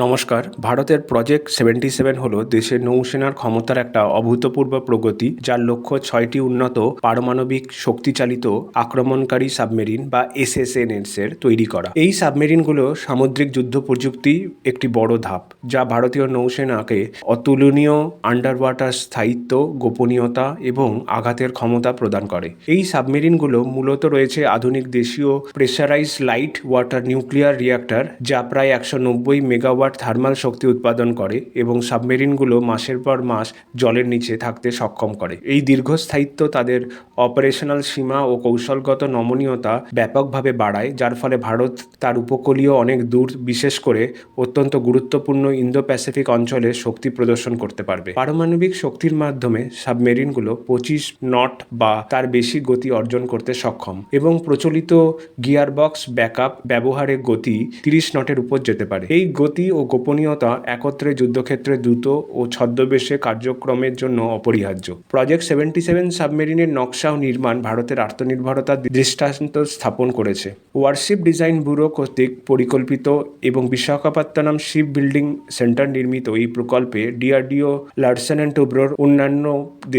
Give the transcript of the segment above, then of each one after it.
নমস্কার। ভারতের project seventy seven হল দেশের নৌসেনার ক্ষমতার একটা অভূতপূর্ব প্রগতি, যার লক্ষ্য ছয়টি উন্নত পারমাণবিক শক্তিচালিত আক্রমণকারী সাবমেরিন বা এসএসএনএস এর তৈরি করা। এই সাবমেরিনগুলো সামুদ্রিক যুদ্ধ প্রযুক্তি একটি বড় ধাপ, যা ভারতীয় নৌসেনাকে অতুলনীয় আন্ডার ওয়াটার স্থায়িত্ব, গোপনীয়তা এবং আঘাতের ক্ষমতা প্রদান করে। এই সাবমেরিনগুলো মূলত রয়েছে আধুনিক দেশীয় pressurise light water nuclear reactor যা প্রায় একশো নব্বই মেগাওয়াট থার্মাল শক্তি উৎপাদন করে এবং সাবমেরিনগুলো মাসের পর মাস জলের নিচে থাকতে সক্ষম করে। এই দীর্ঘস্থায়িত্ব তাদের অপারেশনাল সীমা ও কৌশলগত নমনীয়তা ব্যাপকভাবে বাড়ায়, যার ফলে ভারত তার উপকূলীয় অনেক দূর, বিশেষ করে অত্যন্ত গুরুত্বপূর্ণ ইন্দো প্যাসিফিক অঞ্চলে শক্তি প্রদর্শন করতে পারবে। পারমাণবিক শক্তির মাধ্যমে সাবমেরিনগুলো পঁচিশ নট বা তার বেশি গতি অর্জন করতে সক্ষম এবং প্রচলিত গিয়ারবক্স ব্যাকআপ ব্যবহারে গতি তিরিশ নটের উপর যেতে পারে। এই গতি ও গোপনীয়তা একত্রে যুদ্ধক্ষেত্রে দ্রুত ও ছদ্মবেশে কার্যক্রমের জন্য অপরিহার্য। প্রজেক্ট সেভেন্টি সেভেন সাবমেরিনের নকশা ও নির্মাণ ভারতের আত্মনির্ভরতার দৃষ্টান্ত স্থাপন করেছে। ওয়ারশিপ ডিজাইন ব্যুরো কর্তৃক পরিকল্পিত এবং বিশাখাপত্তনম শিপ বিল্ডিং সেন্টার নির্মিত এই প্রকল্পে ডিআরডিও লার্সেন অ্যান্ড টুব্রোর অন্যান্য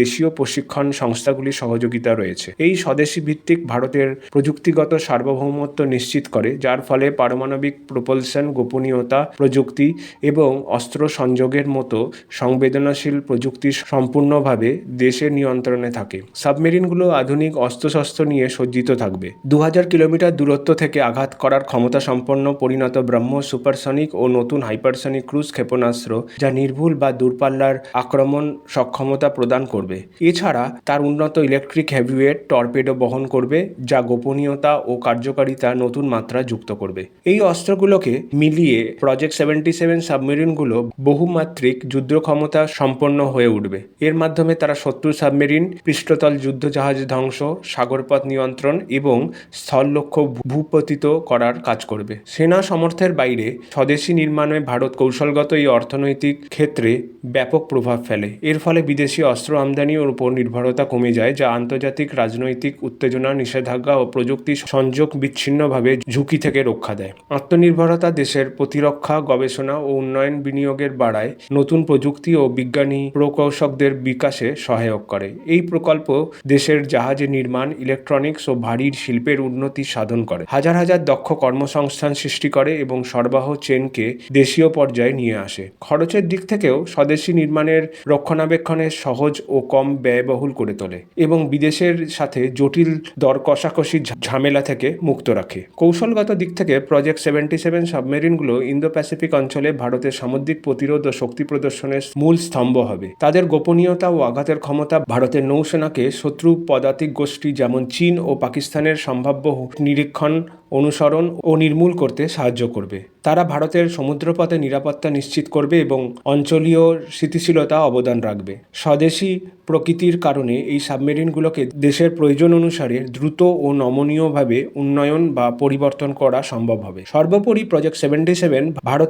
দেশীয় প্রশিক্ষণ সংস্থাগুলির সহযোগিতা রয়েছে। এই স্বদেশী ভিত্তিক ভারতের প্রযুক্তিগত সার্বভৌমত্ব নিশ্চিত করে, যার ফলে পারমাণবিক প্রোপালশন, গোপনীয়তা, প্রযুক্তি এবং অস্ত্র সংযোগের মতো সংবেদনশীল প্রযুক্তি সম্পূর্ণভাবে দেশের নিয়ন্ত্রণে থাকে। সাবমেরিনগুলো আধুনিক অস্ত্রশস্ত্র নিয়ে সজ্জিত থাকবে। দু হাজার কিলোমিটার দূরত্ব থেকে আঘাত করার ক্ষমতা সম্পন্ন পরিণত ব্রহ্ম সুপারসনিক ও নতুন হাইপারসনিক ক্রুজ ক্ষেপণাস্ত্র যা নির্ভুল বা দূরপাল্লার আক্রমণ সক্ষমতা প্রদান করবে। এছাড়া তার উন্নত ইলেকট্রিক হেভিওয়েট টর্পেডো বহন করবে, যা গোপনীয়তা ও কার্যকারিতা নতুন মাত্রা যুক্ত করবে। এই অস্ত্রগুলোকে মিলিয়ে প্রজেক্ট সেভেন্টি সেভেন সাবমেরিনগুলো বহুমাত্রিক যুদ্ধ ক্ষমতা সম্পন্ন হয়ে উঠবে। এর মাধ্যমে তারা শত্রু সাবমেরিন, পৃষ্ঠতল যুদ্ধ জাহাজ ধ্বংস, সাগরপথ নিয়ন্ত্রণ এবং স্থল লক্ষ্য ভূপতিত করার কাজ করবে। সেনা সমর্থের বাইরে স্বদেশী নির্মাণে ভারত কৌশলগত এই অর্থনৈতিক ক্ষেত্রে ব্যাপক প্রভাব ফেলে। এর ফলে বিদেশি অস্ত্র আমদানির উপর নির্ভরতা কমে যায়, যা আন্তর্জাতিক রাজনৈতিক উত্তেজনা, নিষেধাজ্ঞা ও প্রযুক্তি সংযোগ বিচ্ছিন্নভাবে ঝুঁকি থেকে রক্ষা দেয়। আত্মনির্ভরতা দেশের প্রতিরক্ষা গবেষণা ও উন্নয়ন বিনিয়োগের বাড়ায় নতুন প্রযুক্তি ও বিজ্ঞানী প্রকৌশকদের বিকাশে সহায়ক করে। এই প্রকল্প দেশের জাহাজে নির্মাণ, ইলেকট্রনিক্স ও ভারীর শিল্পের উন্নতি সাধন করে। হাজার হাজার দক্ষ কর্মসংস্থান সৃষ্টি করে এবং সরবরাহ চেনকে দেশীয় পর্যায়ে নিয়ে আসে। খরচের দিক থেকেও স্বদেশী নির্মাণের রক্ষণাবেক্ষণে সহজ ও কম ব্যয়বহুল করে তোলে এবং বিদেশের সাথে জটিল দর কষাকষি ঝামেলা থেকে মুক্ত রাখে। কৌশলগত দিক থেকে প্রজেক্ট সেভেন্টি সেভেন সাবমেরিনগুলো ইন্দো প্যাসিফিক অঞ্চলে ভারতের সামুদ্রিক প্রতিরোধ ও শক্তি প্রদর্শনের মূল স্তম্ভ হবে। তাদের গোপনীয়তা ও আঘাতের ক্ষমতা ভারতের নৌসেনাকে শত্রু পদাতিক গোষ্ঠী যেমন চীন ও পাকিস্তানের সম্ভাব্য নিরীক্ষণ, অনুসরণ ও নির্মূল করতে সাহায্য করবে। তারা ভারতের সমুদ্রপথে নিরাপত্তা নিশ্চিত করবে এবং অঞ্চলীয় স্থিতিশীলতা অবদান রাখবে। স্বদেশী প্রকৃতির কারণে এই সাবমেরিনগুলোকে দেশের প্রয়োজন অনুসারে দ্রুত ও নমনীয়ভাবে উন্নয়ন বা পরিবর্তন করা সম্ভব হবে। সর্বোপরি প্রজেক্ট সেভেন্টি সেভেন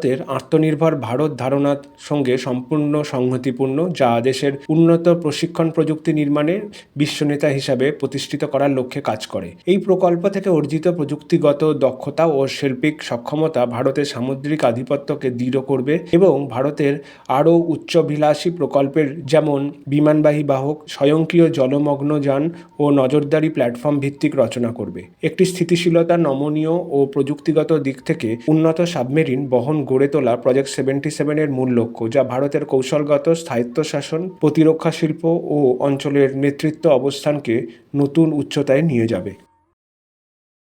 ভারতের আত্মনির্ভর ভারত ধারণার সঙ্গে সম্পূর্ণ সংহতিপূর্ণ, যা দেশের উন্নত প্রশিক্ষণ প্রযুক্তি নির্মাণে বিশ্বনেতা হিসাবে প্রতিষ্ঠিত করার লক্ষ্যে কাজ করে। এই প্রকল্প থেকে অর্জিত প্রযুক্তিগত দক্ষতা ও শৈল্পিক সক্ষমতা ভারতের সামুদ্রিক আধিপত্যকে দৃঢ় করবে এবং ভারতের আরও উচ্চভিলাষী প্রকল্পের যেমন বিমানবাহী বাহক, স্বয়ংক্রিয় জলমগ্ন যান ও নজরদারি প্ল্যাটফর্ম ভিত্তিক রচনা করবে। একটি স্থিতিশীলতা নমনীয় ও প্রযুক্তিগত দিক থেকে উন্নত সাবমেরিন বহন গড়ে তোলা প্রজেক্ট সেভেন্টি সেভেনের মূল লক্ষ্য, যা ভারতের কৌশলগত স্থায়িত্ব শাসন প্রতিরক্ষা শিল্প ও অঞ্চলের নেতৃত্ব অবস্থানকে নতুন উচ্চতায় নিয়ে যাবে।